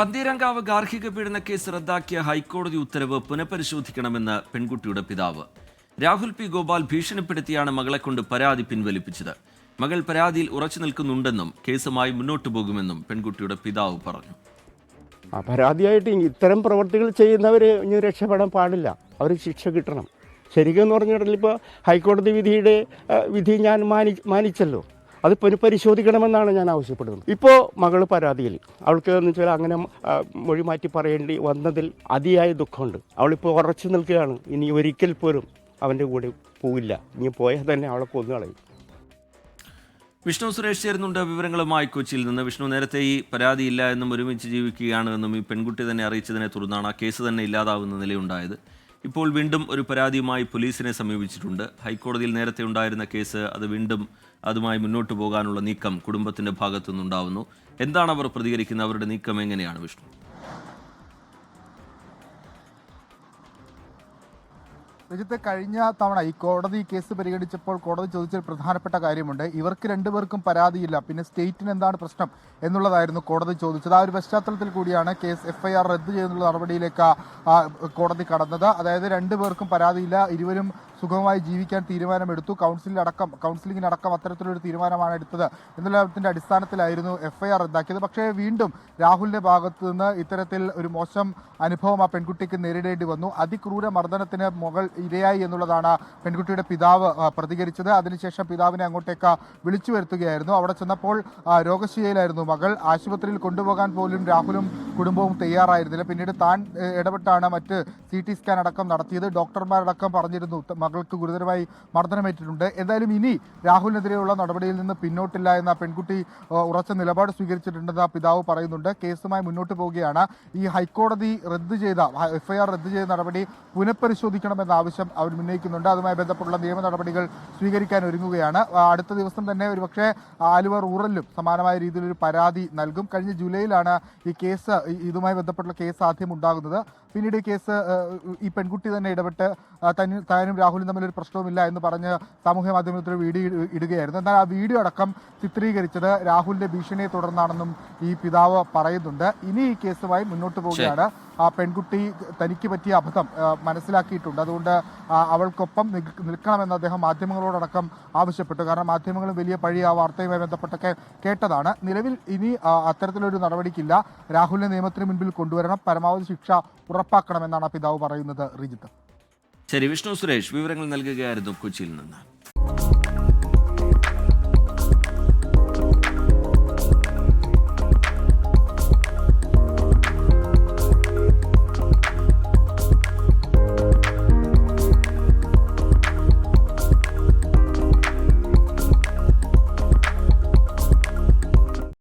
പന്തീരങ്കാവ് ഗാർഹിക പീഡന കേസ് റദ്ദാക്കിയ ഹൈക്കോടതി ഉത്തരവ് പുനഃപരിശോധിക്കണമെന്ന് പെൺകുട്ടിയുടെ പിതാവ്. രാഹുൽ പി ഗോപാൽ ഭീഷണിപ്പെടുത്തിയാണ് മകളെ കൊണ്ട് പരാതി പിൻവലിപ്പിച്ചത്. മകൾ പരാതിയിൽ ഉറച്ചു നിൽക്കുന്നുണ്ടെന്നും കേസുമായി മുന്നോട്ടു പോകുമെന്നും പെൺകുട്ടിയുടെ പിതാവ് പറഞ്ഞു. പരാതിയായിട്ട് ഇത്തരം പ്രവർത്തികൾ ചെയ്യുന്നവർ ഇനി രക്ഷപ്പെടാൻ പാടില്ല. അവർ ശിക്ഷ കിട്ടണം. ശരിക്കും എന്ന് പറഞ്ഞിട്ടുണ്ടെങ്കിൽ ഇപ്പോൾ ഹൈക്കോടതി വിധിയുടെ വിധി ഞാൻ മാനി മാനിച്ചല്ലോ. അത് പുനഃപരിശോധിക്കണമെന്നാണ് ഞാൻ ആവശ്യപ്പെടുന്നത്. ഇപ്പോൾ മകൾ പരാതിയിൽ അവൾക്ക് എന്ന് വെച്ചാൽ അങ്ങനെ മൊഴി മാറ്റി പറയേണ്ടി വന്നതിൽ അതിയായ ദുഃഖമുണ്ട്. അവളിപ്പോൾ ഉറച്ചു നിൽക്കുകയാണ്. ഇനി ഒരിക്കൽ പോലും അവന്റെ കൂടെ പോവില്ല. ഇനി പോയാൽ തന്നെ അവളെ കൊന്നു കളയും. വിഷ്ണു സുരേഷ് ചേരുന്നുണ്ട് വിവരങ്ങളുമായി കൊച്ചിയിൽ നിന്ന്. വിഷ്ണു നേരത്തെ ഈ പരാതിയില്ല എന്നും ഒരുമിച്ച് ജീവിക്കുകയാണ് എന്നും ഈ പെൺകുട്ടി തന്നെ അറിയിച്ചതിനെ തുടർന്നാണ് ആ കേസ് തന്നെ ഇല്ലാതാവുന്ന നിലയുണ്ടായത്. ഇപ്പോൾ വീണ്ടും ഒരു പരാതിയുമായി പോലീസിനെ സമീപിച്ചിട്ടുണ്ട്. ഹൈക്കോടതിയിൽ നേരത്തെ ഉണ്ടായിരുന്ന കേസ് അത് വീണ്ടും അതുമായി മുന്നോട്ട് പോകാനുള്ള നീക്കം കുടുംബത്തിന്റെ ഭാഗത്തുനിന്നുണ്ടാവുന്നു. എന്താണ് അവർ പ്രതികരിക്കുന്നത്? അവരുടെ നീക്കം എങ്ങനെയാണ് വിഷ്ണു? രജിത്ത് കഴിഞ്ഞ തവണ ഈ കോടതി കേസ് പരിഗണിച്ചപ്പോൾ കോടതി ചോദിച്ചൊരു പ്രധാനപ്പെട്ട കാര്യമുണ്ട്. ഇവർക്ക് രണ്ടുപേർക്കും പരാതിയില്ല. പിന്നെ സ്റ്റേറ്റിന് എന്താണ് പ്രശ്നം എന്നുള്ളതായിരുന്നു കോടതി ചോദിച്ചത്. ആ ഒരു പശ്ചാത്തലത്തിൽ കൂടിയാണ് കേസ് എഫ്ഐആർ റദ്ദ് ചെയ്യുന്നുള്ള നടപടിയിലേക്ക് കോടതി കടന്നത്. അതായത് രണ്ടുപേർക്കും പരാതിയില്ല. ഇരുവരും സുഖമായി ജീവിക്കാൻ തീരുമാനമെടുത്തു. കൗൺസിലടക്കം കൗൺസിലിങ്ങിനടക്കം അത്തരത്തിലൊരു തീരുമാനമാണ് എടുത്തത്. എന്നുള്ളതിന്റെ അടിസ്ഥാനത്തിലായിരുന്നു എഫ്ഐആർ റദ്ദാക്കിയത്. പക്ഷേ വീണ്ടും രാഹുലിന്റെ ഭാഗത്തു നിന്ന് ഇത്തരത്തിൽ ഒരു മോശം അനുഭവം ആ പെൺകുട്ടിക്ക് നേരിടേണ്ടി വന്നു. അതിക്രൂര മർദ്ദനത്തിന് മകൾ ഇരയായി എന്നുള്ളതാണ് പെൺകുട്ടിയുടെ പിതാവ് പ്രതികരിച്ചത്. അതിനുശേഷം പിതാവിനെ അങ്ങോട്ടേക്ക് വിളിച്ചു വരുത്തുകയായിരുന്നു. അവിടെ ചെന്നപ്പോൾ രോഗശീലയിലായിരുന്നു മകൾ. ആശുപത്രിയിൽ കൊണ്ടുപോകാൻ പോലും രാഹുലും കുടുംബവും തയ്യാറായിരുന്നില്ല. പിന്നീട് താൻ ഇടപെട്ടാണ് മറ്റ് സി ടി സ്കാൻ അടക്കം നടത്തിയത്. ഡോക്ടർമാരടക്കം പറഞ്ഞിരുന്നു മകൾക്ക് ഗുരുതരമായി മർദ്ദനമേറ്റിട്ടുണ്ട്. എന്തായാലും ഇനി രാഹുലിനെതിരെയുള്ള നടപടിയിൽ നിന്ന് പിന്നോട്ടില്ല എന്ന പെൺകുട്ടി ഉറച്ച നിലപാട് സ്വീകരിച്ചിട്ടുണ്ടെന്ന് പിതാവ് പറയുന്നുണ്ട്. കേസുമായി മുന്നോട്ട് പോവുകയാണ്. ഈ ഹൈക്കോടതി റദ്ദ് ചെയ്ത എഫ്ഐആർ റദ്ദ് ചെയ്ത നടപടി പുനഃപരിശോധിക്കണമെന്ന ആവശ്യം അവർ ഉന്നയിക്കുന്നുണ്ട്. അതുമായി ബന്ധപ്പെട്ടുള്ള നിയമ നടപടികൾ സ്വീകരിക്കാൻ ഒരുങ്ങുകയാണ്. അടുത്ത ദിവസം തന്നെ ഒരുപക്ഷെ ആലുവ റൂറലിലും സമാനമായ രീതിയിൽ ഒരു പരാതി നൽകും. കഴിഞ്ഞ ജൂലൈയിലാണ് ഈ കേസ് ഇതുമായി ബന്ധപ്പെട്ടുള്ള കേസ് ആദ്യം ഉണ്ടാകുന്നത് പിന്നീട് ഈ കേസ് ഈ പെൺകുട്ടി തന്നെ ഇടപെട്ട് തന്നെ തനി- താനും രാഹുലും ഒരു പ്രശ്നവുമില്ല എന്ന് പറഞ്ഞ് സാമൂഹ്യ മാധ്യമത്തിൽ ഒരു വീഡിയോ ഇടുകയായിരുന്നു. എന്നാൽ ആ വീഡിയോ അടക്കം ചിത്രീകരിച്ചത് രാഹുലിന്റെ ഭീഷണിയെ തുടർന്നാണെന്നും ഈ പിതാവ് പറയുന്നുണ്ട്. ഇനി ഈ കേസുമായി മുന്നോട്ട് പോവുകയാണ്. ആ പെൺകുട്ടി തനിക്ക് പറ്റിയ അബദ്ധം മനസ്സിലാക്കിയിട്ടുണ്ട്. അതുകൊണ്ട് അവൾക്കൊപ്പം നിൽക്ക- നിൽക്കണമെന്ന് അദ്ദേഹം മാധ്യമങ്ങളോടടക്കം ആവശ്യപ്പെട്ടു. കാരണം മാധ്യമങ്ങളും വലിയ പഴി ആ വാർത്തയുമായി ബന്ധപ്പെട്ടൊക്കെ കേട്ടതാണ്. നിലവിൽ ഇനി അത്തരത്തിലൊരു നടപടിക്കില്ല. രാഹുലിനെ നിയമത്തിന് മുൻപിൽ കൊണ്ടുവരണം പരമാവധി ശിക്ഷ ഉറപ്പാക്കണമെന്നാണ് പിതാവ് പറയുന്നത് റിജിത്ത്. ശരി വിഷ്ണു സുരേഷ് വിവരങ്ങൾ നൽകുകയായിരുന്നു കൊച്ചിയിൽ നിന്ന്.